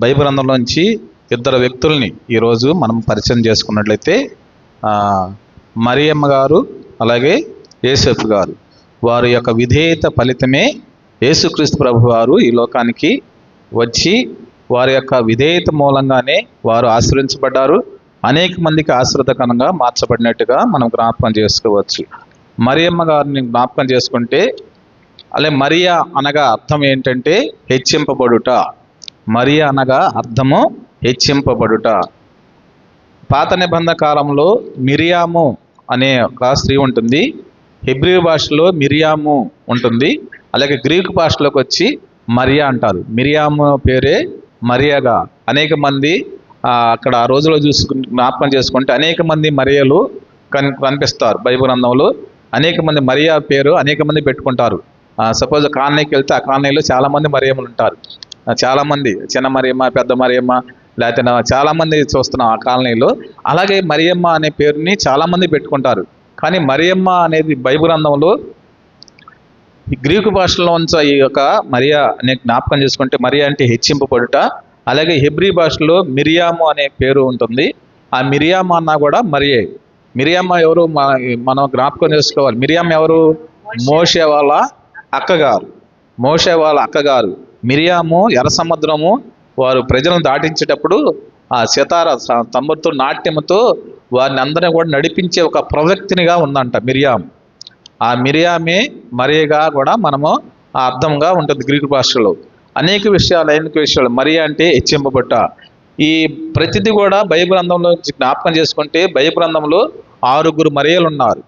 Bible గ్రంథంలోంచి ఇద్దరు వ్యక్తుల్ని ఈరోజు మనం పరిచయం చేసుకున్నట్లయితే మరియమ్మ గారు అలాగే యేసఫ్ గారు. వారి యొక్క విధేయత ఫలితమే యేసుక్రీస్తు ప్రభు వారు ఈ లోకానికి వచ్చి వారి యొక్క విధేయత మూలంగానే వారు ఆశ్రయించబడ్డారు. అనేక మందికి ఆశ్రితకరంగా మార్చబడినట్టుగా మనం జ్ఞాపకం చేసుకోవచ్చు. మరియమ్మ గారిని జ్ఞాపకం చేసుకుంటే అలాగే మరియా అనగా అర్థం ఏంటంటే హెచ్చింపబడుట. మరియా అనగా అర్థము హెచ్చింపబడుట. పాత నిబంధన కాలంలో మిరియాము అనే ఒక స్త్రీ ఉంటుంది. హిబ్రి భాషలో మిరియాము ఉంటుంది. అలాగే గ్రీకు భాషలోకి వచ్చి మరియా అంటారు. మిరియాము పేరే మరియాగా. అనేక మంది అక్కడ ఆ రోజులో చూసుకు జ్ఞాపకం చేసుకుంటే అనేక మంది మరియలు కన్ కనిపిస్తారు బైబిల్ గ్రంథంలో. అనేక మంది మరియా పేరు అనేక మంది పెట్టుకుంటారు. సపోజ్ కాలనీకి వెళ్తే ఆ కాలనీలో చాలామంది మరియములు ఉంటారు. ఆ, చాలా మంది చిన్న మరియమ్మ పెద్ద మరియమ్మ లేకపోతే నా- చాలా మంది చూస్తున్నాం ఆ కాలనీలో అలాగే మరియమ్మ అనే పేరుని చాలా మంది పెట్టుకుంటారు. కానీ మరియమ్మ అనేది బైబిల్ గ్రంథంలో గ్రీకు భాషలో ఉంచ ఈ యొక్క మరియా అనే జ్ఞాపకం చేసుకుంటే మరియా అంటే హెచ్చింపబడుట అలాగే హెబ్రీ భాషలో మిరియాము అనే పేరు ఉంటుంది. ఆ మిరియాము అన్నా కూడా మరియే. మిరియామ్మ ఎవరు? మనం జ్ఞాపకం చేసుకోవాలి. మిరియామ్ ఎవరు? మోషే వాళ్ళ అక్కగారు. మోషే వాళ్ళ అక్కగారు. మిరియాము ఎర్ర సముద్రము వారు ప్రజలను దాటించేటప్పుడు ఆ సితార స- తమ్ముతో నాట్యముతో వారిని అందరినీ కూడా నడిపించే ఒక ప్రవక్తినిగా ఉందంట మిరియాం ఆ మిరియామే మరియగా కూడా మనము ఆ అర్థంగా ఉంటుంది గ్రీకు భాషలో. అనేక విషయాలు అనేక విషయాలు. మరియా అంటే హెచ్చింపబట్ట ఈ ప్రతిదీ కూడా బైబిల్ జ్ఞాపకం చేసుకుంటే బైబిల్ ఆరుగురు మరియలు ఉన్నారు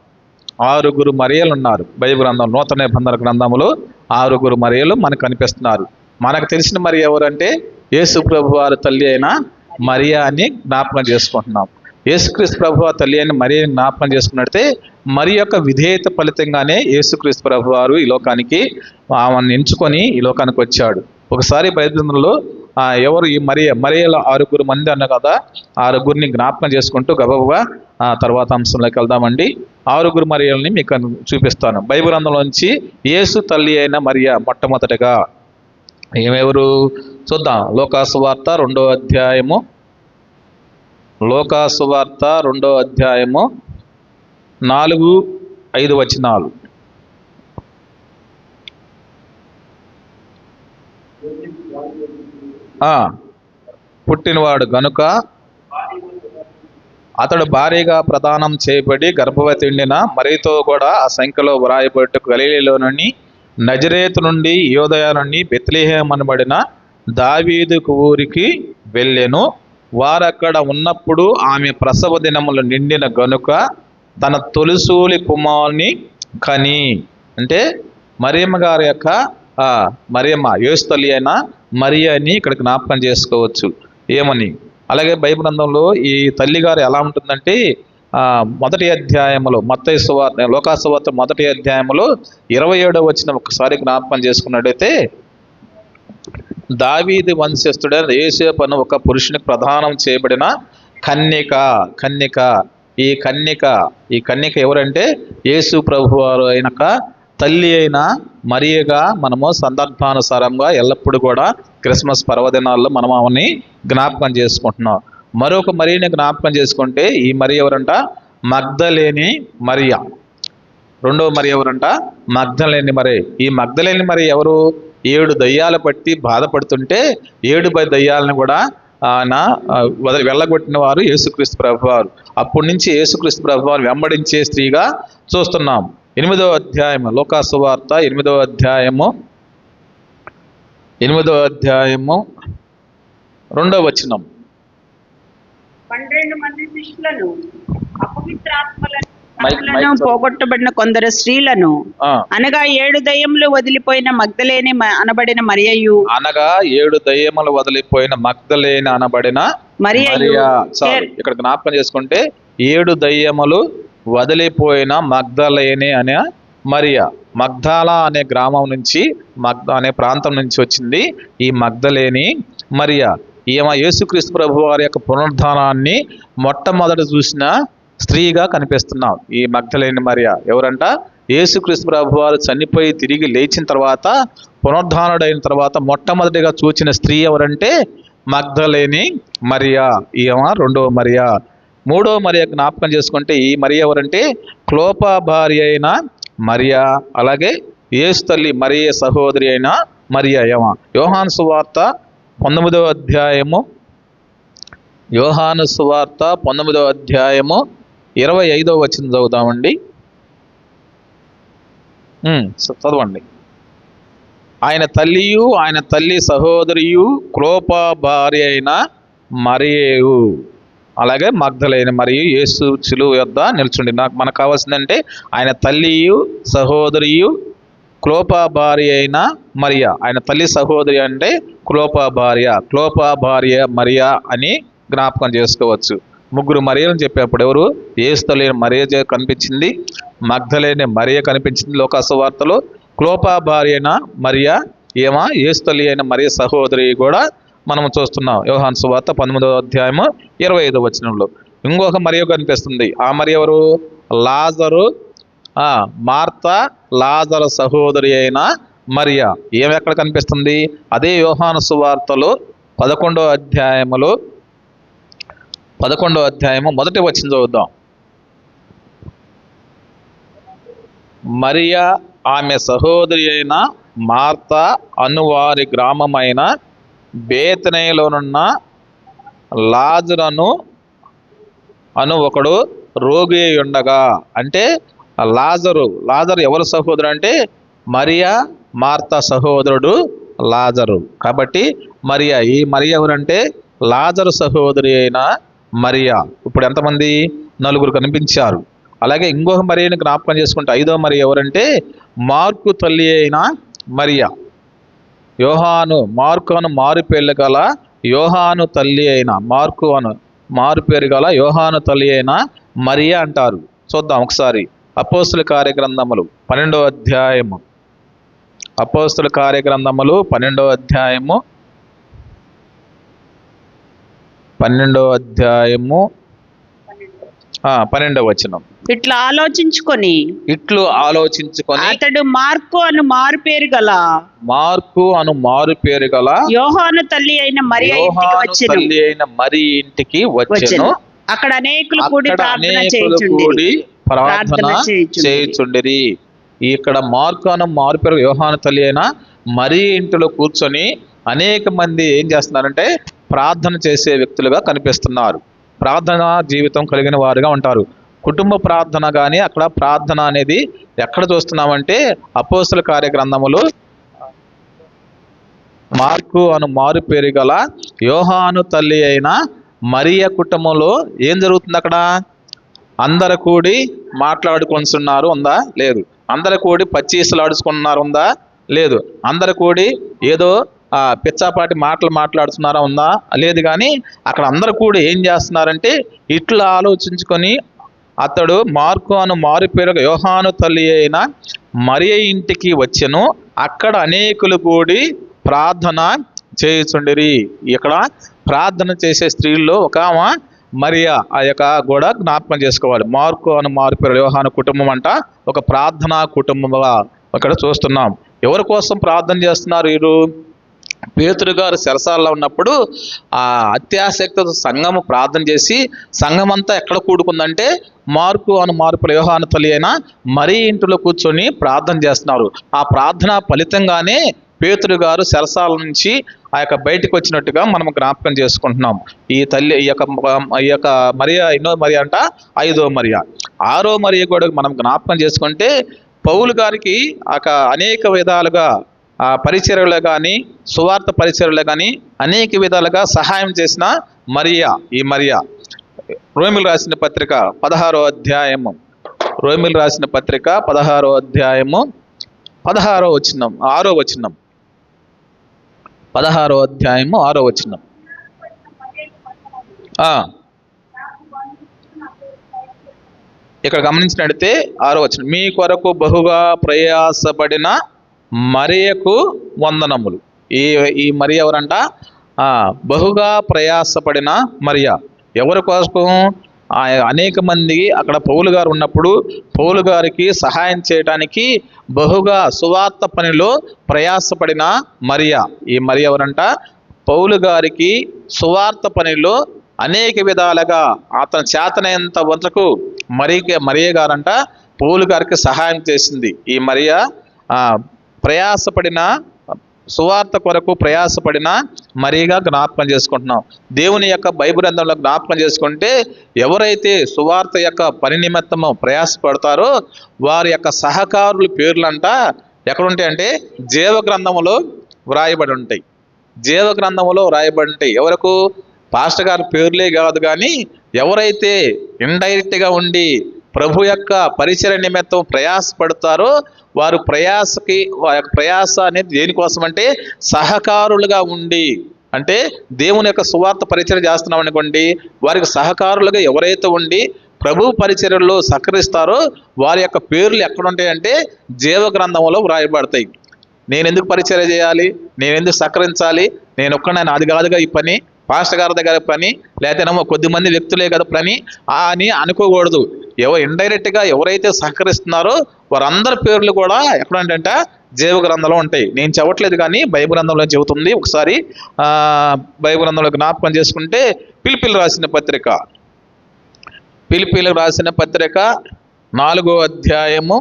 ఆరుగురు మరియలు ఉన్నారు బైబిల్ గ్రంథం నూతన నిబంధన గ్రంథంలో ఆరుగురు మరియలు మనకు కనిపిస్తున్నారు. మనకు తెలిసిన మరి ఎవరంటే యేసు ప్రభు వారి తల్లి అయిన మరియా అని జ్ఞాపకం చేసుకుంటున్నాం. యేసుక్రీస్తు ప్రభు వారి తల్లి అయిన మరియని జ్ఞాపకం చేసుకున్నట్టే మరి యొక్క విధేయత ఫలితంగానే యేసుక్రీస్తు ప్రభు వారు ఈ లోకానికి ఆమెను ఎంచుకొని ఈ లోకానికి వచ్చాడు. ఒకసారి బైబిల్లో ఎవరు ఈ మరియ మరియల ఆరుగురు మంది అన్న కదా ఆరుగురిని జ్ఞాపకం చేసుకుంటూ గబగబా తర్వాత అంశంలోకి వెళ్దామండి. ఆరుగురు మరియల్ని మీకు చూపిస్తాను. బైబిల్ అందులోంచి యేసు తల్లి అయిన మరియ మొట్టమొదటగా ఏమెవరు? చూద్దాం. లోకాసువార్త రెండో అధ్యాయము. లోకాసు వార్త రెండో అధ్యాయము నాలుగు ఐదు వచనాలు. పుట్టినవాడు గనుక అతడు భారీగా ప్రదానం చేయబడి గర్భవతి ఉండిన మరీతో కూడా ఆ సంఖ్యలో వ్రాయబట్టు గలీలోనని నజరేతు నుండి యోదయ నుండి బెత్లిహేం అనబడిన దావీదుకు ఊరికి వెళ్ళెను. వారక్కడ ఉన్నప్పుడు ఆమె ప్రసవ దినములు నిండిన గనుక తన తొలిసూలి కుమారుని కని అంటే మరియమ్మ గారి యొక్క మరియమ్మ యోస్తలి అయిన మరియ అని ఇక్కడ జ్ఞాపకం చేసుకోవచ్చు. ఏమని? అలాగే బైబిల్ గ్రంథంలో ఈ తల్లి గారు ఎలా ఉంటుందంటే మొదటి అధ్యాయంలో మొత్త సువార్త లోకాసువార్త మొదటి అధ్యాయంలో ఇరవై ఏడో వచ్చిన ఒకసారి జ్ఞాపకం చేసుకున్నట్టయితే దావీది వంశస్థుడైన యేసేపు అను ఒక పురుషునికి ప్రధానం చేయబడిన కన్యక కన్యక ఈ కన్యక ఈ కన్యక ఎవరంటే యేసు ప్రభు వారు అయినక తల్లి అయిన మరియగా మనము సందర్భానుసారంగా ఎల్లప్పుడూ కూడా క్రిస్మస్ పర్వదినాల్లో మనం ఆమెని జ్ఞాపకం చేసుకుంటున్నాం. మరొక మరియని జ్ఞాపకం చేసుకుంటే ఈ మరి ఎవరంట? మగ్ధలేని మరియా. రెండవ మరి ఎవరంట? మగ్ధలేని మరి ఈ మగ్ధలేని మరి ఎవరు? ఏడు దయ్యాలు పట్టి బాధపడుతుంటే ఏడు బై దయ్యాలను కూడా ఆయన ఆ, వదిలి వెళ్ళగొట్టిన వారు యేసుక్రీస్తు ప్రభు వారు అప్పటి నుంచి యేసుక్రీస్తు ప్రభు వారు వెంబడించే స్త్రీగా చూస్తున్నాం. ఎనిమిదవ అధ్యాయము లోకాసు వార్త ఎనిమిదవ అధ్యాయము ఎనిమిదవ అధ్యాయము రెండవ వచనం. పన్నెండు మంది శిష్యులను అపవిత్రాత్మలను పోగొట్టబడిన కొందరు స్త్రీలను అనగా ఏడు దయ్యములు వదిలిపోయిన మగ్ధలేని అనబడిన మరియయు అనగా ఏడు దయ్యములు వదిలిపోయిన మగ్ధలేని అనబడిన మరియా. ఇక్కడ జ్ఞాపకం చేసుకుంటే ఏడు దయ్యములు వదిలిపోయిన మగ్ధలేని అనే మరియా. మగ్ధాల అనే గ్రామం నుంచి మగ్ధ అనే ప్రాంతం నుంచి వచ్చింది ఈ మగ్ధలేని మరియా. ఈమె యేసుక్రీస్తు ప్రభు వారి యొక్క పునరుద్ధానాన్ని మొట్టమొదట చూసిన స్త్రీగా కనిపిస్తున్నాం. ఈ మగ్ధలేని మరియా ఎవరంట? యేసుక్రీస్తు ప్రభు వారు చనిపోయి తిరిగి లేచిన తర్వాత పునరుద్ధానుడైన తర్వాత మొట్టమొదటిగా చూచిన స్త్రీ ఎవరంటే మగ్ధలేని మరియా. ఈమె రెండవ మరియా. మూడవ మరియా జ్ఞాపకం చేసుకుంటే ఈ మరియా ఎవరంటే? క్లోపా భార్య అయిన మరియా. అలాగే యేసు తల్లి మరియ సహోదరి అయిన మరియా యమ యోహాన్ సువార్త పంతొమ్మిదవ అధ్యాయము యోహాను సువార్త పంతొమ్మిదవ అధ్యాయము ఇరవై ఐదవ వచ్చిన చదువుదామండి. చదవండి. ఆయన తల్లియు ఆయన తల్లి సహోదరియు క్రోపా భార్య అయిన మరియు అలాగే మగ్ధలైన మరియు యేసు చిలువ యొద్ద నిల్చుండి. నాకు మనకు కావాల్సిందంటే ఆయన తల్లియు సహోదరియు క్లోపా భార్య అయిన మరియా. ఆయన తల్లి సహోదరి అంటే క్లోపా భార్య క్లోపా భార్య మరియా అని జ్ఞాపకం చేసుకోవచ్చు. ముగ్గురు మరియలను చెప్పేప్పుడు ఎవరు? ఏస్తలేని మరియ కనిపించింది మగ్ధలేని మరియ కనిపించింది లోకాసువార్తలో క్లోపా భార్య అయిన మరియా ఏమా? ఏస్తలి అయిన మరియ సహోదరి కూడా మనం చూస్తున్నాం. యోహాన్ సువార్త పంతొమ్మిదవ అధ్యాయము ఇరవై ఐదవ వచనంలో. ఇంకొక మరియు కనిపిస్తుంది. ఆ మరి ఎవరు? లాజరు మార్త లాజర సహోదరి అయిన మరియా. ఏమి ఎక్కడ కనిపిస్తుంది? అదే యోహాను సువార్తలు పదకొండో అధ్యాయములు పదకొండో అధ్యాయము మొదటి వచ్చిన చూద్దాం. మరియా ఆమె సహోదరి అయిన మార్త అనువారి గ్రామమైన బేతనయలోనున్న లాజరను అను ఒకడు రోగి ఉండగా అంటే లాజరు లాజరు ఎవరు సహోదరు అంటే మరియా మార్త సహోదరుడు లాజరు. కాబట్టి మరియా ఈ మరియా ఎవరంటే లాజరు సహోదరి అయిన మరియా. ఇప్పుడు ఎంతమంది? నలుగురు కనిపించారు. అలాగే ఇంకొక మరియని జ్ఞాపకం చేసుకుంటే ఐదో మరి ఎవరంటే మార్కు తల్లి అయిన మరియా. యోహాను మార్కు అను మారు పేర్లు గల యోహాను తల్లి అయిన మార్కు అను మారు పేరు గల యోహాను తల్లి అయిన మరియా అంటారు. చూద్దాం ఒకసారి. అపోస్తుల కార్యగ్రంథములు పన్నెండో అధ్యాయము. అపోస్తుల కార్యగ్రంథములు పన్నెండో అధ్యాయము. పన్నెండో అధ్యాయము. పన్నెండవ వచనం. ఇట్లా ఆలోచించుకొని ఇట్లు ఆలోచించుకొని అతడు మార్కు అను మారు పేరు గల మార్కు అను మారు పేరు గల యోహాను తల్లి అయిన మరి తల్లి అయిన మరి ఇంటికి వచ్చెను. అక్కడ అనేకులు కూడి ప్రార్థన కూడి ప్రార్థన చేయుచుండిరి. ఇక్కడ మార్కు అను మారు పేరు యోహాను తల్లి అయిన మరి ఇంటిలో కూర్చొని అనేక మంది ఏం చేస్తున్నారంటే ప్రార్థన చేసే వ్యక్తులుగా కనిపిస్తున్నారు. ప్రార్థన జీవితం కలిగిన వారుగా ఉంటారు. కుటుంబ ప్రార్థన కానీ అక్కడ ప్రార్థన అనేది ఎక్కడ చూస్తున్నామంటే అపోస్తుల కార్యగ్రంథములు మార్కు అను మారు పేరు గల యోహాను తల్లి అయిన మరియ కుటుంబంలో ఏం జరుగుతుంది అక్కడ? అందరు కూడి మాట్లాడుకుంటున్నారు ఉందా? లేదు. అందరు కూడి పచ్చీసలాడుచుకున్నారు ఉందా? లేదు. అందరు కూడి ఏదో పిచ్చాపాటి మాటలు మాట్లాడుతున్నారా ఉందా? లేదు కానీ అక్కడ అందరు కూడి ఏం చేస్తున్నారంటే ఇట్లా ఆలోచించుకొని అతడు మార్కు అను మారు పేరు యోహాను తల్లి అయిన మరియ ఇంటికి వచ్చెను. అక్కడ అనేకులు కూడి ప్రార్థన చేయుచుండిరి. ఇక్కడ ప్రార్థన చేసే స్త్రీల్లో ఒక ఆమె మరియా ఆ యొక్క కూడా జ్ఞాపకం చేసుకోవాలి. మార్కు అను మార్పు వ్యవహాన కుటుంబం అంట ఒక ప్రార్థనా కుటుంబంగా ఇక్కడ చూస్తున్నాం. ఎవరి కోసం ప్రార్థన చేస్తున్నారు వీరు? పేతురు గారు చెరసాలలో ఉన్నప్పుడు ఆ అత్యాసక్తితో సంఘము ప్రార్థన చేసి సంఘం అంతా ఎక్కడ కూడుకుందంటే మార్కు అను మార్పు వ్యవహాన తల్లి అయిన మరీ ఇంటిలో కూర్చొని ప్రార్థన చేస్తున్నారు. ఆ ప్రార్థన ఫలితంగానే పేతురు గారు చెరసాల నుంచి ఆ యొక్క బయటికి వచ్చినట్టుగా మనం జ్ఞాపకం చేసుకుంటున్నాం ఈ తల్లి ఈ యొక్క ఈ యొక్క మరియా ఎన్నో మరియా అంట? ఐదో మరియా. ఆరో మరియ కూడా మనం జ్ఞాపకం చేసుకుంటే పౌలు గారికి ఒక అనేక విధాలుగా ఆ పరిచర్యలో కానీ సువార్త పరిచర్యలో కానీ అనేక విధాలుగా సహాయం చేసిన మరియా ఈ మరియా. రోమిల్ రాసిన పత్రిక పదహారో అధ్యాయము. రోమిల్ రాసిన పత్రిక పదహారో అధ్యాయము పదహారో వచ్చినం ఆరో వచ్చినం పదహారో అధ్యాయము ఆరో వచనం. ఇక్కడ గమనించినట్లయితే ఆరో వచనం. మీ కొరకు బహుగా ప్రయాసపడిన మరియకు వందనములు. ఈ ఈ మరి ఎవరంట? బహుగా ప్రయాసపడిన మరియా. ఎవరి కోసం అనేక మంది అక్కడ పౌలు గారు ఉన్నప్పుడు పౌలు గారికి సహాయం చేయడానికి బహుగా సువార్త పనిలో ప్రయాసపడిన మరియా. ఈ మరియా ఎవరంట? పౌలు గారికి సువార్త పనిలో అనేక విధాలుగా అతను చేతనైనంత వరకు మరి మరియ గారంట పౌలు గారికి సహాయం చేసింది. ఈ మరియా ప్రయాసపడిన సువార్త కొరకు ప్రయాసపడిన మరీగా జ్ఞాపకం చేసుకుంటున్నాం. దేవుని యొక్క బైబిల్ గ్రంథంలో జ్ఞాపకం చేసుకుంటే ఎవరైతే సువార్త యొక్క పని నిమిత్తము ప్రయాసపడతారో వారి యొక్క సహకారుల పేర్లంట ఎక్కడుంటాయంటే జీవ గ్రంథములో వ్రాయబడి ఉంటాయి. జీవ గ్రంథములో వ్రాయబడి ఉంటాయి. ఎవరకు? పాస్టర్ గారి పేర్లే కాదు కానీ ఎవరైతే ఇండైరెక్ట్గా ఉండి ప్రభు యొక్క పరిచయ నిమిత్తం ప్రయాసపడతారో వారు ప్రయాసకి వారి యొక్క ప్రయాస అనేది దేనికోసం అంటే సహకారులుగా ఉండి అంటే దేవుని యొక్క సువార్త పరిచయం చేస్తున్నాం అనుకోండి వారికి సహకారులుగా ఎవరైతే ఉండి ప్రభు పరిచర్యలో సహకరిస్తారో వారి యొక్క పేర్లు ఎక్కడుంటాయంటే జీవ గ్రంథంలో వ్రాయబడతాయి. నేను ఎందుకు పరిచర్య చేయాలి? నేను ఎందుకు సహకరించాలి? నేను ఒక్కనే అది కాదుగా ఈ పని పాస్టర్ గారి దగ్గర పని లేకపోతేనేమో కొద్ది మంది వ్యక్తులే కదా పని అని అనుకోకూడదు. ఎవ ఇండైరెక్ట్గా ఎవరైతే సహకరిస్తున్నారో వారందరి పేర్లు కూడా ఎక్కడంటే జీవ గ్రంథంలో ఉంటాయి. నేను చెప్పట్లేదు కానీ బైబిల్ గ్రంథంలో చెబుతుంది. ఒకసారి ఆ గ్రంథంలో జ్ఞాపకం చేసుకుంటే పిలిపిలు రాసిన పత్రిక. పిలిపిలు రాసిన పత్రిక నాలుగో అధ్యాయము.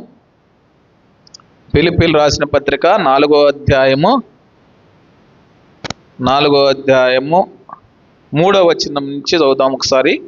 పిలిపిలు రాసిన పత్రిక నాలుగో అధ్యాయము. నాలుగో అధ్యాయము. మూడో వచనం నుంచి చదువుదాం ఒకసారి.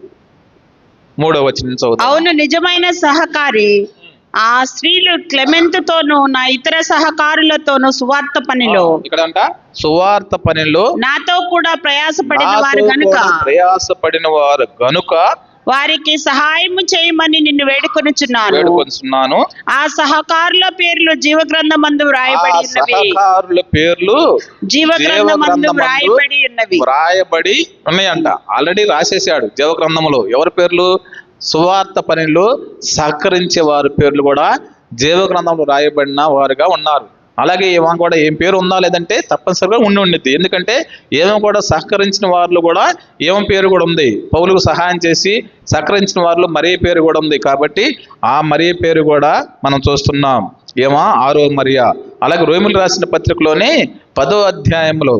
మూడో వచనం నుంచి చదువుదాం. అవును నిజమైన సహకారి. ఆ స్త్రీలు క్లెమెంతుతోనూ నా ఇతర సహకారులతోనూ సువార్త పనిలో. ఇక్కడ అంట సువార్త పనిలో. నాతో కూడా ప్రయాసపడిన వారు గనుక. ప్రయాసపడిన వారు గనుక వారికి సహాయము చేయమని నిన్ను వేడుకొనుచున్నాను. వేడుకొంచున్నాను ఆ సహకారుల పేర్లు జీవ గ్రంథమందు వ్రాయబడి ఉన్నవి. సహకారుల పేర్లు జీవ గ్రంథమందు వ్రాయబడి ఉన్నవి. వ్రాయబడి ఉన్నాయంట. ఆల్రెడీ రాసేసాడు జీవ గ్రంథంలో ఎవరి పేర్లు? సువార్త పనిలో సహకరించే వారి పేర్లు కూడా జీవ గ్రంథంలో రాయబడిన వారుగా ఉన్నారు. అలాగే ఏమో కూడా ఏం పేరు ఉందా లేదంటే తప్పనిసరిగా ఉండి ఉండిద్ది. ఎందుకంటే ఏమో కూడా సహకరించిన వారిలో కూడా ఏమో పేరు కూడా ఉంది. పౌలుకు సహాయం చేసి సహకరించిన వారిలో మరీ పేరు కూడా ఉంది కాబట్టి ఆ మరీ పేరు కూడా మనం చూస్తున్నాం. ఏమో? ఆరో మరియా. అలాగే రోమిలు రాసిన పత్రికలోనే పదో అధ్యాయంలో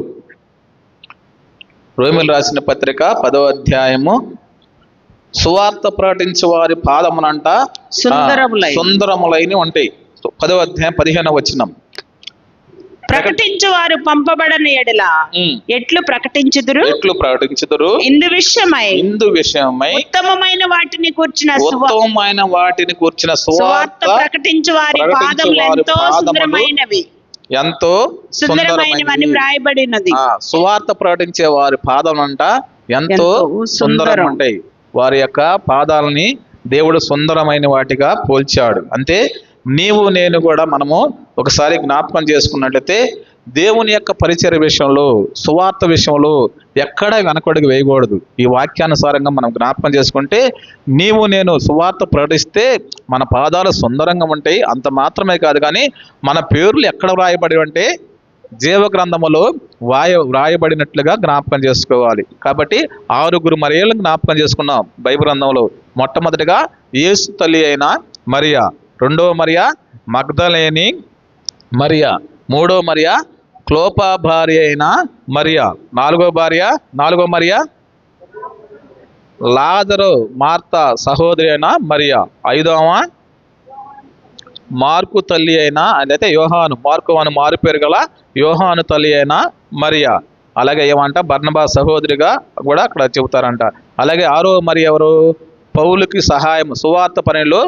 రోమిలు రాసిన పత్రిక పదో అధ్యాయము. సువార్త ప్రకటించే వారి పాదమునంట. సుందరములైన ఉంటాయి. పదో అధ్యాయం పదిహేను వచ్చినాం ప్రకటించు వారు పంపబడని ఎడల ఎట్లు ప్రకటించుదురు? ఎట్లు ప్రకటించుదురు? ఇందు విషయమై. ఇందు విషయమై. ఉత్తమమైన వాటిని కూర్చిన ఉత్తమమైన వాటిని కూర్చిన సువార్త ప్రకటించు వారి పాదములు ఎంతో సుందరమైనవి. ఎంతో సుందరమైనవని సుందరమైనవి. వ్రాయబడినది. సువార్త ప్రకటించే వారి పాదములంట ఎంతో ఎంతో సుందరం. ఉంటాయి. వారి యొక్క పాదాలని దేవుడు సుందరమైన వాటిగా పోల్చాడు. అంటే నీవు నేను కూడా మనము ఒకసారి జ్ఞాపకం చేసుకున్నట్లయితే దేవుని యొక్క పరిచయ విషయంలో సువార్త విషయంలో ఎక్కడ వెనకడుగు వేయకూడదు. ఈ వాక్యానుసారంగా మనం జ్ఞాపకం చేసుకుంటే నీవు నేను సువార్త ప్రకటిస్తే మన పాదాలు సుందరంగా ఉంటాయి. అంత మాత్రమే కాదు కానీ మన పేర్లు ఎక్కడ వ్రాయబడి అంటే జీవ గ్రంథములో వాయ వ్రాయబడినట్లుగా జ్ఞాపకం చేసుకోవాలి. కాబట్టి ఆరుగురు మరియలను జ్ఞాపకం చేసుకున్నాం బైబిల్ గ్రంథంలో. మొట్టమొదటిగా యేసు తల్లి అయిన మరియా. రెండవ మరియా మగ్ధలేని మరియా. మూడో మరియా క్లోపా భార్య అయిన మరియా. నాలుగో భార్య నాలుగో మరియా లాజరు మార్త సహోదరి అయిన మరియా. ఐదవ మార్కు తల్లి అయిన అదైతే యోహాను మార్కు అని మారు పేరు గల యోహాను తల్లి అయిన మరియా. అలాగే ఏమంట బర్ణబా సహోదరిగా కూడా అక్కడ చెబుతారంట. అలాగే ఆరో మరి ఎవరు? పౌలుకి సహాయం సువార్త పనిలో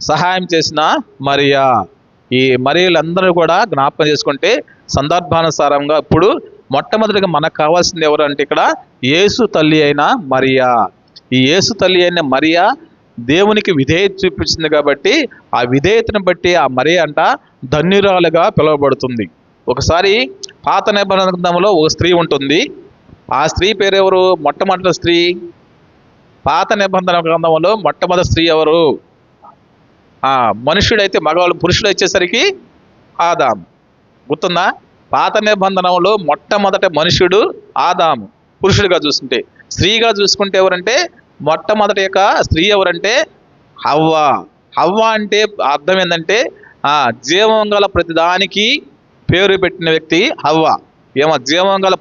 సహాయం చేసిన మరియా. ఈ మరియులందరూ కూడా జ్ఞాపకం చేసుకుంటే సందర్భానుసారంగా ఇప్పుడు మొట్టమొదటిగా మనకు కావాల్సింది ఎవరు అంటే ఇక్కడ యేసు తల్లి అయిన మరియా. ఈ యేసు తల్లి అయిన మరియా దేవునికి విధేయత చూపించింది కాబట్టి ఆ విధేయతను బట్టి ఆ మరియా అంట ధన్యురాలుగా పిలువబడుతుంది. ఒకసారి పాత నిబంధన గ్రంథంలో ఒక స్త్రీ ఉంటుంది. ఆ స్త్రీ పేరు ఎవరు మొట్టమొదటి స్త్రీ. పాత నిబంధన గ్రంథంలో మొట్టమొదటి స్త్రీ ఎవరు? మనుషుడైతే మగవాళ్ళు పురుషుడు వచ్చేసరికి ఆదాం గుర్తుందా? పాత నిబంధనలో మొట్టమొదటి మనుషుడు ఆదాము. పురుషుడిగా చూసుకుంటే. స్త్రీగా చూసుకుంటే ఎవరంటే? మొట్టమొదటి యొక్క స్త్రీ ఎవరంటే? హవ్వ. హవ్వ అంటే అర్థం ఏంటంటే ఆ జీవం గల ప్రతిదానికి పేరు పెట్టిన వ్యక్తి హవ్వ. ఏమో జీవం గల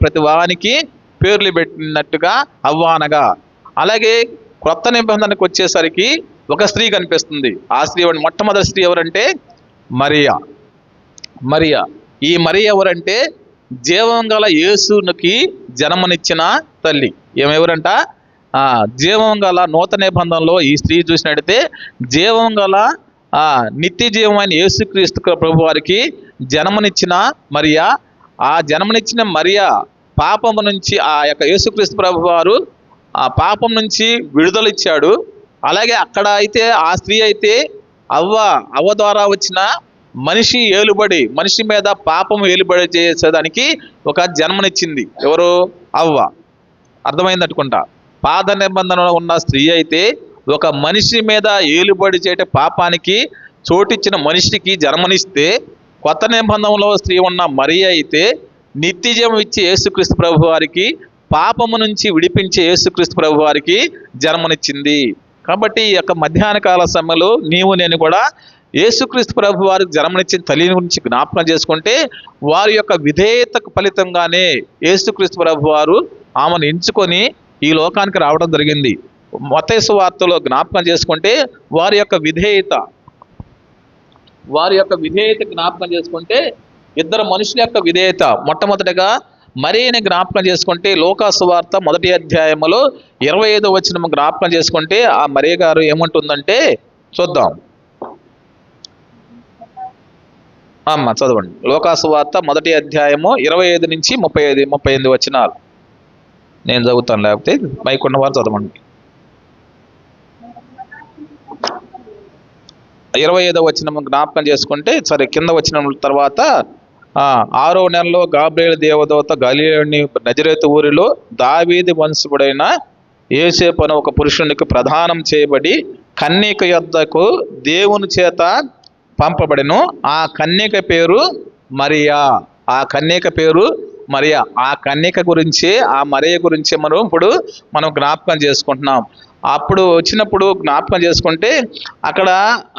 పేర్లు పెట్టినట్టుగా హవ్వ అనగా. అలాగే కొత్త నిబంధనకు వచ్చేసరికి ఒక స్త్రీ కనిపిస్తుంది. ఆ స్త్రీ ఎవరు? మొట్టమొదటి స్త్రీ ఎవరంటే మరియా. మరియా. ఈ మరియ ఎవరంటే జీవం గల యేసునికి జన్మనిచ్చిన తల్లి. ఏమెవరంట ఆ జీవం గల నూతన నిబంధనలో ఈ స్త్రీ చూసినట్టయితే జీవం గల నిత్య జీవమైన యేసుక్రీస్తు ప్రభు వారికి జన్మనిచ్చిన మరియా. ఆ జన్మనిచ్చిన మరియా పాపము నుంచి ఆ యొక్క యేసుక్రీస్తు ప్రభు వారు ఆ పాపం నుంచి విడుదల ఇచ్చాడు. అలాగే అక్కడ అయితే ఆ స్త్రీ అయితే అవ్వ అవ్వ ద్వారా వచ్చిన మనిషి ఏలుబడి మనిషి మీద పాపం ఏలుబడి చేసేదానికి ఒక జన్మనిచ్చింది. ఎవరు? అవ్వ. అర్థమైంది అనుకుంటా. పాద నిబంధనలో ఉన్న స్త్రీ అయితే ఒక మనిషి మీద ఏలుబడి చేయటం పాపానికి చోటిచ్చిన మనిషికి జన్మనిస్తే కొత్త నిబంధనలో స్త్రీ ఉన్న మరి అయితే నిత్యజీవం ఇచ్చే యేసుక్రీస్తు ప్రభు వారికి పాపము నుంచి విడిపించే యేసుక్రీస్తు ప్రభు వారికి జన్మనిచ్చింది. కాబట్టి ఈ యొక్క మధ్యాహ్న కాల సమయంలో నీవు నేను కూడా యేసుక్రీస్తు ప్రభు వారికి జన్మనిచ్చిన తల్లి గురించి జ్ఞాపకం చేసుకుంటే వారి యొక్క విధేయతకు ఫలితంగానే యేసుక్రీస్తు ప్రభు వారు ఆమెను ఎంచుకొని ఈ లోకానికి రావడం జరిగింది. మతేసు వార్తలో జ్ఞాపకం చేసుకుంటే వారి యొక్క విధేయత వారి యొక్క విధేయత జ్ఞాపకం చేసుకుంటే ఇద్దరు మనుషుల యొక్క విధేయత మొట్టమొదటిగా మరీని జ్ఞాపకం చేసుకుంటే లోకాసు వార్త మొదటి అధ్యాయములో ఇరవై ఐదో వచ్చిన జ్ఞాపకం చేసుకుంటే ఆ మరే గారు ఏమంటుందంటే చూద్దాం. అమ్మ చదవండి. లోకాసువార్త మొదటి అధ్యాయము ఇరవై ఐదు నుంచి ముప్పై ఐదు ముప్పై ఎనిమిది వచ్చినాలు నేను చదువుతాను లేకపోతే మైకున్న వారు చదవండి. ఇరవై ఐదో వచ్చిన జ్ఞాపకం చేసుకుంటే సరే కింద వచ్చిన తర్వాత ఆరో నెలలో గాబ్రియల్ దేవదూత గలియోని నజరేతు ఊరిలో దావీది వంశపుడైన ఏసేపు అనే ఒక పురుషునికి ప్రదానం చేయబడి కన్యక యొద్దకు దేవుని చేత పంపబడెను. ఆ కన్యక పేరు మరియా. ఆ కన్యక పేరు మరియా. ఆ కన్యక గురించి ఆ మరియ గురించి మనం ఇప్పుడు మనం జ్ఞాపకం చేసుకుంటున్నాం. అప్పుడు వచ్చినప్పుడు జ్ఞాపకం చేసుకుంటే అక్కడ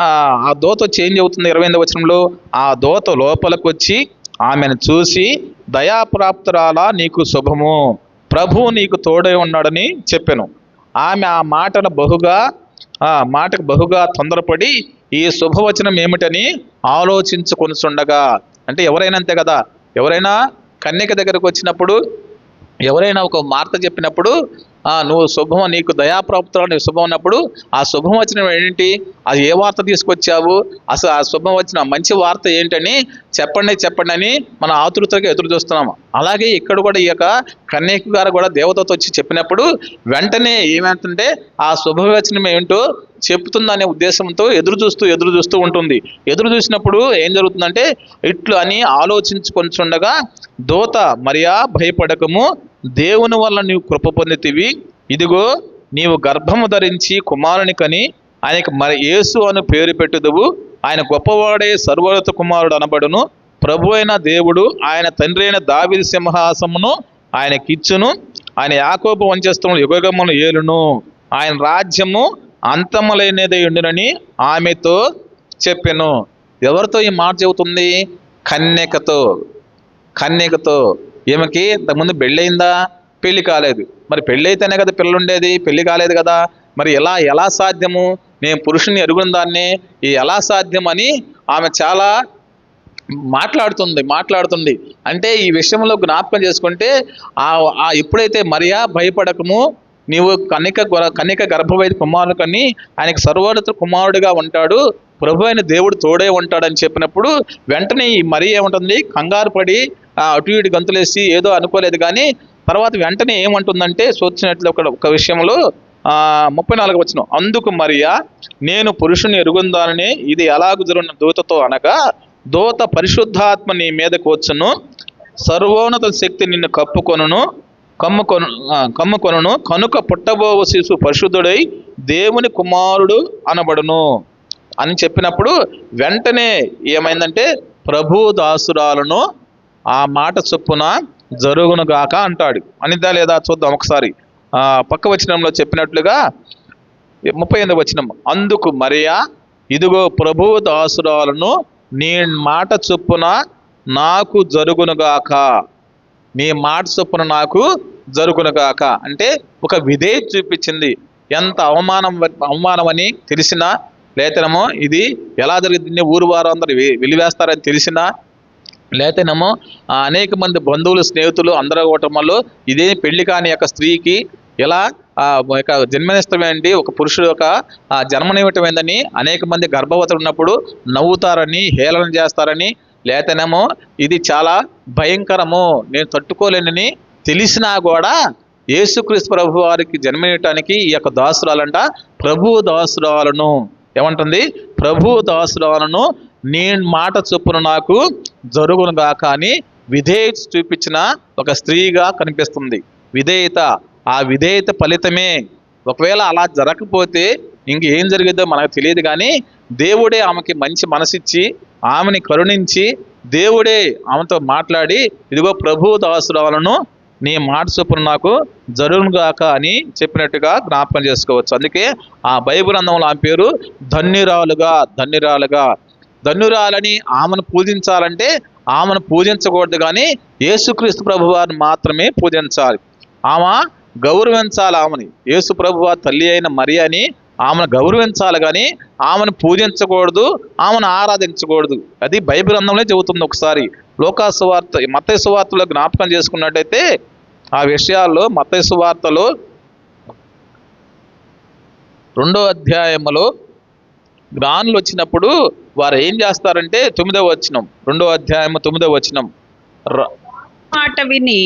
ఆ ఆ దోత చేంజ్ అవుతుంది ఇరవై ఎనిమిది వచనంలో ఆ దోత లోపలికి వచ్చి ఆమెను చూసి దయాప్రాప్తురాలా నీకు శుభము. ప్రభు నీకు తోడై ఉన్నాడని చెప్పాను. ఆమె ఆ మాటను బహుగా ఆ మాటకు బహుగా తొందరపడి ఈ శుభవచనం ఏమిటని ఆలోచించుకొనిచుండగా అంటే ఎవరైనా అంతే కదా ఎవరైనా కన్యక దగ్గరకు వచ్చినప్పుడు ఎవరైనా ఒక వార్త చెప్పినప్పుడు నువ్వు శుభం నీకు దయాప్రాప్తులు నీకు శుభం ఉన్నప్పుడు ఆ శుభం వచ్చిన ఏంటి? అది ఏ వార్త తీసుకొచ్చావు? అసలు ఆ శుభం వచ్చిన మంచి వార్త ఏంటని చెప్పండి చెప్పండి అని మన ఆతృతగా ఎదురు చూస్తున్నాము. అలాగే ఇక్కడ కూడా ఈ యొక్క కన్యకు గారు కూడా దేవతతో వచ్చి చెప్పినప్పుడు వెంటనే ఏమంటుంటే ఆ శుభవచనం ఏంటో చెప్తుందనే ఉద్దేశంతో ఎదురు చూస్తూ ఎదురు చూస్తూ ఉంటుంది. ఎదురు చూసినప్పుడు ఏం జరుగుతుందంటే ఇట్లు అని ఆలోచించుకొంచుండగా దోత మరియా భయపడకము. దేవుని వల్ల నీవు కృప పొందితివి. ఇదిగో నీవు గర్భము ధరించి కుమారుని కని ఆయనకు మరి యేసు అని పేరు పెట్టుదువు. ఆయన గొప్పవాడే సర్వోన్నత కుమారుడు అనబడును. ప్రభు అయిన దేవుడు ఆయన తండ్రి అయిన దావిది సింహాసమును ఆయనకిచ్చును. ఆయన యాకోబు వంచస్తములు యుగమును ఏలును. ఆయన రాజ్యము అంతములైనది ఉండునని ఆమెతో చెప్పెను. ఎవరితో ఈ మాట చెబుతుంది? కన్యకతో. కన్యకతో. ఈమెకి ఇంతకుముందు పెళ్ళయిందా? పెళ్ళి కాలేదు. మరి పెళ్ళైతేనే కదా పిల్లలుండేది? పెళ్ళి కాలేదు కదా. మరి ఎలా ఎలా సాధ్యము? నేను పురుషుని ఎరుగున దాన్ని ఈ ఎలా సాధ్యం అని ఆమె చాలా మాట్లాడుతుంది మాట్లాడుతుంది. అంటే ఈ విషయంలో జ్ఞాపకం చేసుకుంటే ఆ ఆ ఎప్పుడైతే మరియా భయపడకము నీవు కన్నిక గొర- కన్నిక గర్భవతి కుమారుడు కని ఆయనకు సర్వోన్నత కుమారుడిగా ఉంటాడు. ప్రభు అయిన దేవుడు తోడే ఉంటాడని చెప్పినప్పుడు వెంటనే మరీ మరి ఏముంటుంది? కంగారు పడి అటు ఇటు గంతులేసి ఏదో అనుకోలేదు కానీ తర్వాత వెంటనే ఏమంటుందంటే సూచించినట్లు ఒక ఒక విషయంలో ముప్పై నాలుగు వచ్చిన అందుకు మరియా నేను పురుషుని ఎరుగుందానని ఇది ఎలా కుదురున్న దూతతో అనగా దూత పరిశుద్ధాత్మ నీ మీదకు వచ్చును సర్వోన్నత శక్తి నిన్ను కప్పుకొనును కమ్ముకొను కమ్మ కమ్ముకొనును కనుక పుట్టబోవు శిశు పరిశుద్ధుడై దేవుని కుమారుడు అనబడును. అని చెప్పినప్పుడు వెంటనే ఏమైందంటే ప్రభు దాసురాలను ఆ మాట చొప్పున జరుగునుగాక అంటాడు. అనిద్దా లేదా చూద్దాం ఒకసారి. పక్క వచనంలో చెప్పినట్లుగా ముప్పై ఎనిమిది వచనం. అందుకు మరియా ఇదిగో ప్రభు దాసురాలను నీ మాట చొప్పున నాకు జరుగునుగాక నీ మాట చొప్పున నాకు జరుగునుగాక. అంటే ఒక విధేయ చూపించింది. ఎంత అవమానం అవమానం అని తెలిసినా లేతనమో ఇది ఎలా జరుగుతుంది ఊరు వారు అందరు వెలివేస్తారని తెలిసినా లేతనమో అనేక మంది బంధువులు స్నేహితులు అందరూ ఒకటం వల్ల ఇదే పెళ్ళి కాని యొక్క స్త్రీకి ఎలా యొక్క జన్మనిష్టమేంటి ఒక పురుషుడు యొక్క జన్మనివ్వటమేందని అనేక మంది గర్భవతులు ఉన్నప్పుడు నవ్వుతారని హేళన చేస్తారని లేతనేమో ఇది చాలా భయంకరము. నేను తట్టుకోలేనని తెలిసినా కూడా యేసుక్రీస్తు ప్రభు వారికి జన్మనియటానికి ఈ యొక్క దాసురాలంట. ప్రభు దాసురాలను. ఏమంటుంది? ప్రభు దాసురాలను నీ మాట చొప్పున నాకు జరుగునుగా కానీ విధేయత చూపించిన ఒక స్త్రీగా కనిపిస్తుంది. విధేయత. ఆ విధేయత ఫలితమే. ఒకవేళ అలా జరగకపోతే ఇంకేం జరిగిద్దో మనకు తెలియదు కానీ దేవుడే ఆమెకి మంచి మనసిచ్చి ఆమెని కరుణించి దేవుడే ఆమెతో మాట్లాడి ఇదిగో ప్రభు దాసురాలను నీ మాట చొప్పున నాకు జరుగునుగాక అని చెప్పినట్టుగా జ్ఞాపకం చేసుకోవచ్చు. అందుకే ఆ బైబిల్ గ్రంథంలో ఆమె పేరు ధన్యురాలుగా ధన్యురాలుగా. ధన్యురాలని ఆమెను పూజించాలంటే ఆమెను పూజించకూడదు కానీ యేసుక్రీస్తు ప్రభు వారిని మాత్రమే పూజించాలి. ఆమె గౌరవించాలి ఆమెని. యేసు ప్రభు తల్లి అయిన మరి అని ఆమెను గౌరవించాలి కానీ ఆమెను పూజించకూడదు ఆమెను ఆరాధించకూడదు. అది బైబిల్ గ్రంథంలో చెబుతుంది ఒకసారి. లోకాసువార్త వార్త మత్తయి జ్ఞాపకం చేసుకున్నట్టయితే ఆ విషయాల్లో మత్తయి వార్తలో రెండో అధ్యాయములో జ్ఞానులు వచ్చినప్పుడు వారు ఏం చేస్తారంటే తొమ్మిదవ వచనం రెండో అధ్యాయము తొమ్మిదవ వచనం మాట విని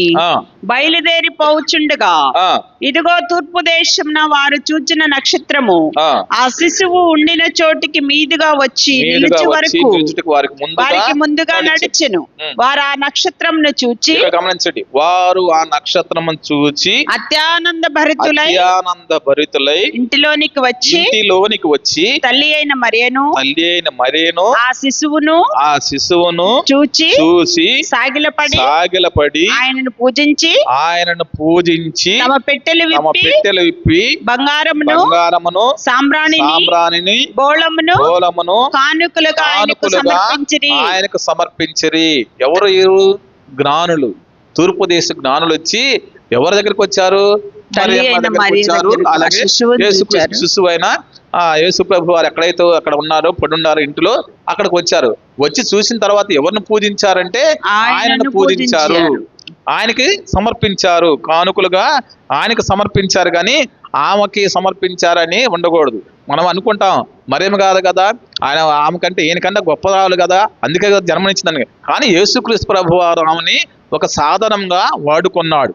బయలుదేరి పోవుచుండగా ఆ, ఇదిగో తూర్పు దేశమున వారు చూచిన నక్షత్రము. ఆ. శిశువు ఉండిన చోటికి మీదుగా వచ్చి నిలిచి వరకు వారికి ముందుగా నడిచెను. వారు ఆ నక్షత్రమును చూచి గమనించండి. వారు ఆ నక్షత్రము చూచి అత్యానంద భరితులై అత్యానంద భరితులై ఇంటిలోనికి వచ్చి ఇంటిలోనికి వచ్చి తల్లి అయిన మరియను తల్లి అయిన మరేను ఆ శిశువును ఆ శిశువును చూచి చూసి సాగిలపడి సాగిలపడి ఆయనను పూజించి ఆయనను పూజించి తమ పెట్టెలు తమ పెట్టెలు విప్పి బంగారమును బంగారమును సాంబ్రాణిని సాంబ్రాణిని బోళమును కానుకలుగా ఆయనకు కానుకలుగా సమర్పించిరి. ఆయనకు సమర్పించిరి. ఎవరు వీరు జ్ఞానులు? తూర్పు దేశ జ్ఞానులు వచ్చి ఎవరి దగ్గరికి వచ్చారు? అలాగే. శిశువు అయిన ఆ యేసు ప్రభు వారు ఎక్కడైతే అక్కడ ఉన్నారో పడున్నారో ఇంటిలో అక్కడికి వచ్చారు. వచ్చి చూసిన తర్వాత ఎవరిని పూజించారంటే ఆయనను పూజించారు. ఆయనకి సమర్పించారు. కానుకలుగా ఆయనకి సమర్పించారు కానీ ఆమెకి సమర్పించారని ఉండకూడదు. మనం అనుకుంటాం మరేమి కాదు కదా? ఆయన ఆమె కంటే ఈయనకంటే గొప్ప రావాలి కదా? అందుకే జన్మనిచ్చిందని. కానీ యేసుక్రీస్తు ప్రభు వారు ఆమెని ఒక సాధనంగా వాడుకున్నాడు.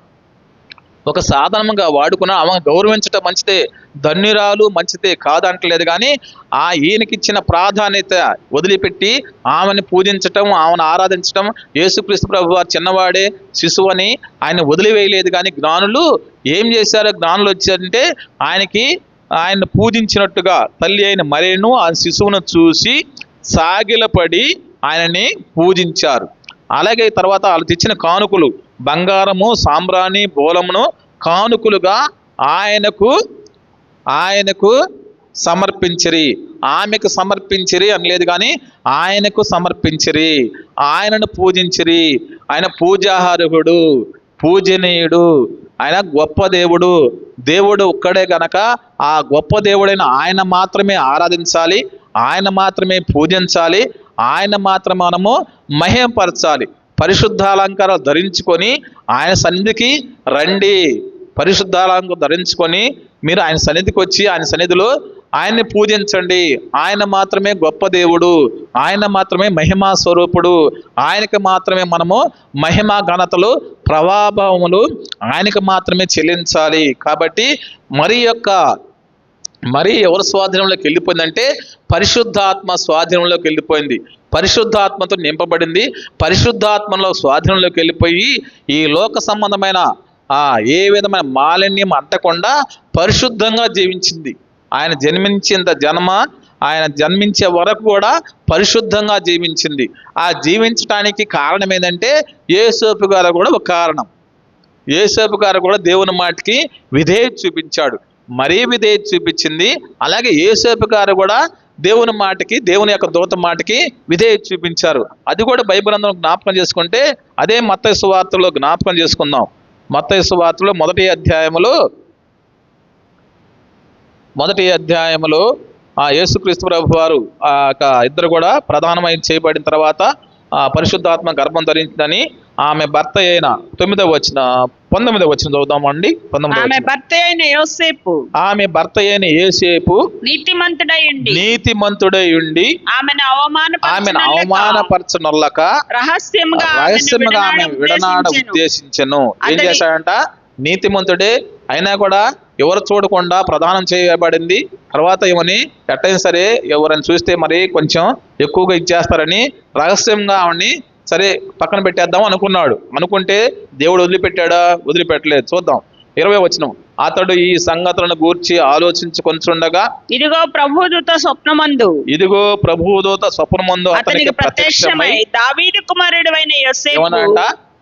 ఒక సాధనంగా వాడుకున్న ఆమె గౌరవించటం మంచిదే ధన్యురాలు మంచిదే కాదంటలేదు కానీ ఆ ఈయనకిచ్చిన ప్రాధాన్యత వదిలిపెట్టి ఆమెను పూజించటం ఆమెను ఆరాధించటం యేసుక్రీస్తు ప్రభు వారు చిన్నవాడే శిశువు అని ఆయన వదిలివేయలేదు కానీ జ్ఞానులు ఏం చేశారు? జ్ఞానులు వచ్చారంటే ఆయనకి ఆయన పూజించినట్టుగా తల్లి అయిన మరేను ఆ శిశువును చూసి సాగిలపడి ఆయనని పూజించారు. అలాగే తర్వాత వాళ్ళు తెచ్చిన కానుకలు బంగారము సాంబ్రాణి బోలమును కానుకలుగా ఆయనకు ఆయనకు సమర్పించిరి. ఆమెకు సమర్పించిరి అనలేదు కానీ ఆయనకు సమర్పించిరి. ఆయనను పూజించిరి. ఆయన పూజాహారకుడు పూజనీయుడు ఆయన గొప్ప దేవుడు. దేవుడు ఒక్కడే గనక ఆ గొప్ప దేవుడైన ఆయన మాత్రమే ఆరాధించాలి ఆయన మాత్రమే పూజించాలి ఆయన మాత్రం మనము మహిమపరచాలి. పరిశుద్ధాలంకారాలు ధరించుకొని ఆయన సన్నిధికి రండి. పరిశుద్ధాలంకారం ధరించుకొని మీరు ఆయన సన్నిధికి వచ్చి ఆయన సన్నిధిలో ఆయన్ని పూజించండి. ఆయన మాత్రమే గొప్ప దేవుడు. ఆయన మాత్రమే మహిమా స్వరూపుడు. ఆయనకి మాత్రమే మనము మహిమా ఘనతలు ప్రభావములు ఆయనకి మాత్రమే చెల్లించాలి. కాబట్టి మరి యొక్క మరి ఎవరి స్వాధీనంలోకి వెళ్ళిపోయిందంటే పరిశుద్ధాత్మ స్వాధీనంలోకి వెళ్ళిపోయింది. పరిశుద్ధాత్మతో నింపబడింది. పరిశుద్ధాత్మలో స్వాధీనంలోకి వెళ్ళిపోయి ఈ లోక సంబంధమైన ఆ ఏ విధమైన మాలిన్యం అంటకుండా పరిశుద్ధంగా జీవించింది. ఆయన జన్మించింత జన్మ ఆయన జన్మించే వరకు కూడా పరిశుద్ధంగా జీవించింది. ఆ జీవించటానికి కారణం ఏంటంటే ఏసోపు గారు కూడా ఒక కారణం. యేసేపు గారు కూడా దేవుని మాటికి విధేయ చూపించాడు. మరీ విధేయత చూపించింది. అలాగే ఏసేపు గారు కూడా దేవుని మాటకి దేవుని యొక్క దూత మాటకి విధేయత చూపించారు. అది కూడా బైబిల్ అందరం జ్ఞాపకం చేసుకుంటే అదే మత్తయి సువార్తలో జ్ఞాపకం చేసుకుందాం. మత్తయి సువార్తలో మొదటి అధ్యాయములో మొదటి అధ్యాయములో ఆ యేసుక్రీస్తు ప్రభు వారు ఆ యొక్క ఇద్దరు కూడా ప్రధానమైన చేయబడిన తర్వాత ఆ పరిశుద్ధాత్మ గర్భం ధరించిందని ఆమె భర్త అయిన తొమ్మిదవ వచ్చిన పంతొమ్మిదవ వచ్చిన చదువుదామండి. ఆమె. భర్త అయిన యోసేపు. ఆమె భర్త అయిన నీతిమంతుడై ఉండి నీతిమంతుడై ఉండి ఆమెను ఆమెను అవమానపరచనొల్లక ఆమెను రహస్యముగా ఆమె విడనాడ ఉద్దేశించెను. ఏం చేశాడంట? నీతిమంతుడే అయినా కూడా ఎవరు చూడకుండా ప్రదానం చేయబడింది. తర్వాత ఇవని ఎట్టయినా సరే ఎవరైనా చూస్తే మరి కొంచెం ఎక్కువగా ఇచ్చేస్తారని రహస్యంగా ఆవిడ్ని సరే పక్కన పెట్టేద్దాం అనుకున్నాడు. అనుకుంటే దేవుడు వదిలిపెట్టాడా? వదిలిపెట్టలేదు. చూద్దాం. ఇరవై వచనం. అతడు ఈ సంగతులను గూర్చి ఆలోచించుకొంచుండగా ఇదిగో ప్రభుదూత స్వప్నమందు. ఇదిగో ప్రభుదూత స్వప్నమందు అతనికి ప్రత్యక్షమై దావీదు కుమారుడు అయిన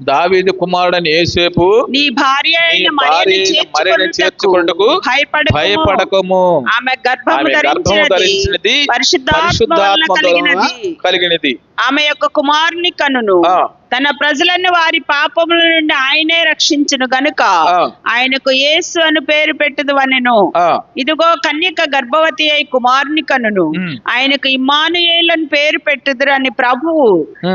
దావీదు కుమారుడని ఏసేపు నీ భార్య నీ అయిన భార్య మరియను అయిన మరియను చేర్చుకొనుటకు చేర్చుకొనుటకు భయపడకుము. ఆమె గర్భము ధరించినది. పరిశుద్ధాత్మ కలిగినది. ఆమె యొక్క కుమారుని కనును. తన ప్రజలను వారి పాపముల నుండి ఆయనే రక్షించును గనుక. ఆయనకు యేసు అని పేరు పెట్టదు అనెను ఇదిగో కన్యక గర్భవతి అయి కుమారుని కనును. ఆయనకు ఇమ్మానుయేలని పేరు పెట్టుదురు అని ప్రభువు.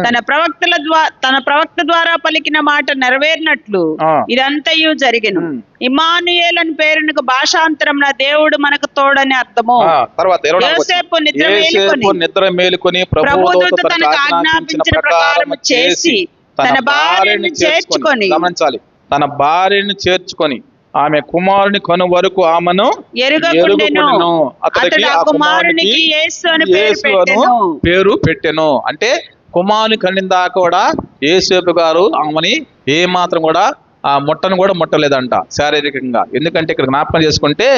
తన ప్రవక్తల ద్వారా తన ప్రవక్త ద్వారా పలికిన మాట నెరవేరినట్లు. ఇదంతయు జరిగెను ఉమ్. ఇమానుయేలని పేరునకు భాషాంతరం దేవుడు మనకు తోడని అర్థము తర్వాత. నిద్ర మేలుకొని ప్రభుదూత తనకు ఆజ్ఞాపించిన ప్రకారం చేసి తన భార్యను చేర్చుకొని గమనించాలి తన భార్యను చేర్చుకొని ఆమె కుమారుని కొను వరకు ఆమెను ఎరుగకుండెను. అతడికి ఆ కుమారునికి యేసు అని పేరు అను పెట్టెను పేరు పెట్టెను అంటే కుమారుని కన్నిన దాకా కూడా యేసేపు గారు ఆమెని ఏ మాత్రం కూడా ఆ ముట్టను కూడా ముట్టలేదంట శారీరకంగా. ఎందుకంటే ఇక్కడ జ్ఞాపకం చేసుకుంటే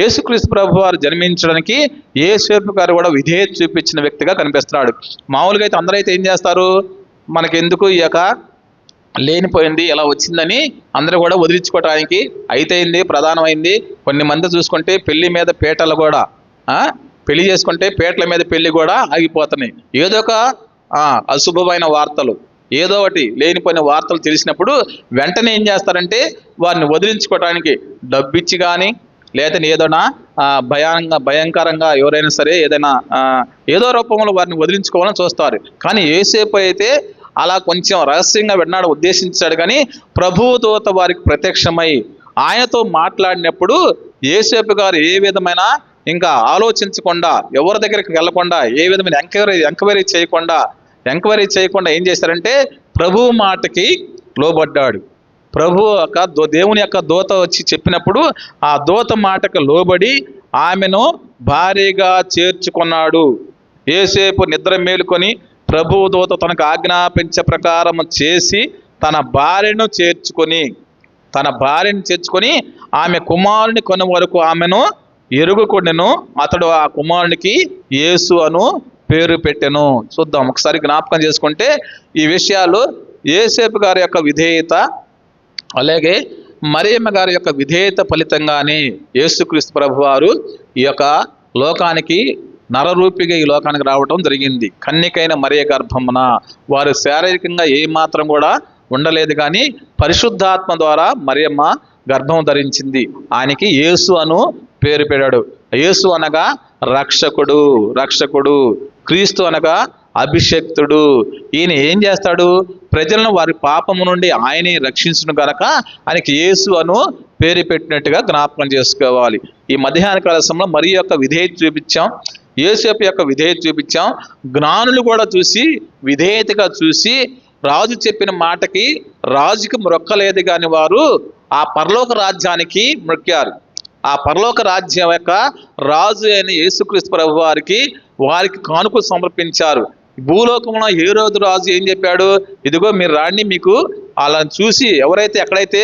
యేసుక్రీస్తు ప్రభు వారు జన్మించడానికి యేసేపు గారు కూడా విధేయత చూపించిన వ్యక్తిగా కనిపిస్తున్నాడు. మామూలుగా అయితే అందరైతే ఏం చేస్తారు? మనకెందుకు ఈ యొక్క లేనిపోయింది ఎలా వచ్చిందని అందరూ కూడా వదిలించుకోవడానికి అయితేంది ప్రధానమైంది. కొన్ని మంది చూసుకుంటే పెళ్ళి మీద పీటలు కూడా పెళ్ళి చేసుకుంటే పీటల మీద పెళ్ళి కూడా ఆగిపోతున్నాయి. ఏదో ఒక అశుభమైన వార్తలు. ఏదో ఒకటి లేనిపోయిన వార్తలు తెలిసినప్పుడు వెంటనే ఏం చేస్తారంటే వారిని వదిలించుకోవడానికి డబ్బిచ్చి కానీ లేదా ఏదైనా భయంగా భయంకరంగా ఎవరైనా సరే ఏదైనా ఏదో రూపంలో వారిని వదిలించుకోవాలని చూస్తారు. కానీ ఏసేపు అయితే అలా కొంచెం రహస్యంగా విన్నాడు ఉద్దేశించాడు కానీ ప్రభుదూత వారికి ప్రత్యక్షమై ఆయనతో మాట్లాడినప్పుడు ఏసేపు గారు ఏ విధమైన ఇంకా ఆలోచించకుండా ఎవరి దగ్గరికి వెళ్ళకుండా ఏ విధమైన ఎంక్వైరీ ఎంక్వైరీ చేయకుండా ఎంక్వైరీ చేయకుండా ఏం చేశారంటే ప్రభువు మాటకి లోబడ్డాడు. ప్రభు యొక్క దో- దేవుని యొక్క దూత వచ్చి చెప్పినప్పుడు ఆ దూత మాటకు లోబడి ఆమెను భారీగా చేర్చుకున్నాడు. ఏసేపు నిద్ర మేలుకొని ప్రభు దూత తనకు ఆజ్ఞాపించే ప్రకారం చేసి తన భార్యను చేర్చుకొని తన భార్యను చేర్చుకొని ఆమె కుమారుని కొన వరకు ఆమెను ఎరుగుకొండెను. అతడు ఆ కుమారునికి యేసు అను పేరు పెట్టెను. చూద్దాం. ఒకసారి జ్ఞాపకం చేసుకుంటే ఈ విషయాలు ఏసేపు గారి యొక్క విధేయత అలాగే మరియమ్మ గారి యొక్క విధేయత ఫలితంగానే యేసుక్రీస్తు ప్రభు వారు ఈ యొక్క లోకానికి నరరూపిగా ఈ లోకానికి రావటం జరిగింది. కన్నికైన మరియ గర్భమున వారు శారీరకంగా ఏమాత్రం కూడా ఉండలేదు కానీ పరిశుద్ధాత్మ ద్వారా మరియమ్మ గర్భం ధరించింది. ఆయనకి యేసు అను పేరు పెట్టాడు. యేసు అనగా రక్షకుడు రక్షకుడు. క్రీస్తు అనగా అభిషక్తుడు. ఈయన ఏం చేస్తాడు? ప్రజలను వారి పాపము నుండి ఆయనే రక్షించును గనక ఆయనకి యేసు అను పేరు పెట్టినట్టుగా జ్ఞాపకం చేసుకోవాలి. ఈ మధ్యాహ్న కాల సమయంలో మరి యొక్క విధేయత చూపించాం. యేసేపు యొక్క విధేయత చూపించాం. జ్ఞానులు కూడా చూసి విధేయతగా చూసి రాజు చెప్పిన మాటకి రాజుకి మొక్కలేదు కాని వారు ఆ పరలోక రాజ్యానికి మొక్కారు. ఆ పరలోక రాజ్యం యొక్క రాజు అయిన యేసుక్రీస్తు ప్రభు వారికి వారికి కానుకలు సమర్పించారు. భూలోకంలో ఏ రోజు రాజు ఏం చెప్పాడు? ఇదిగో మీరు రాణి మీకు అలా చూసి ఎవరైతే ఎక్కడైతే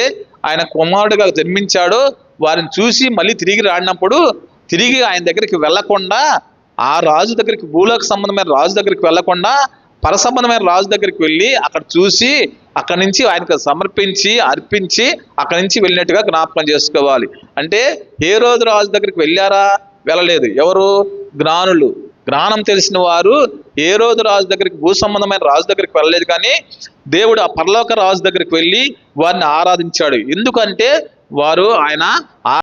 ఆయన కుమారుడుగా జన్మించాడో వారిని చూసి మళ్ళీ తిరిగి రాడినప్పుడు తిరిగి ఆయన దగ్గరికి వెళ్ళకుండా ఆ రాజు దగ్గరికి భూలోక సంబంధమైన రాజు దగ్గరికి వెళ్ళకుండా పరసంబంధమైన రాజు దగ్గరికి వెళ్ళి అక్కడ చూసి అక్కడి నుంచి ఆయనకు సమర్పించి అర్పించి అక్కడి నుంచి వెళ్ళినట్టుగా జ్ఞాపకం చేసుకోవాలి. అంటే ఏ రోజు రాజు దగ్గరికి వెళ్ళారా? వెళ్ళలేదు. ఎవరు? జ్ఞానులు. జ్ఞానం తెలిసిన వారు ఏ రోజు రాజు దగ్గరికి భూ సంబంధమైన రాజు దగ్గరికి వెళ్ళలేదు కానీ దేవుడు ఆ పరలోక రాజు దగ్గరికి వెళ్ళి వారిని ఆరాధించాడు. ఎందుకంటే వారు ఆయన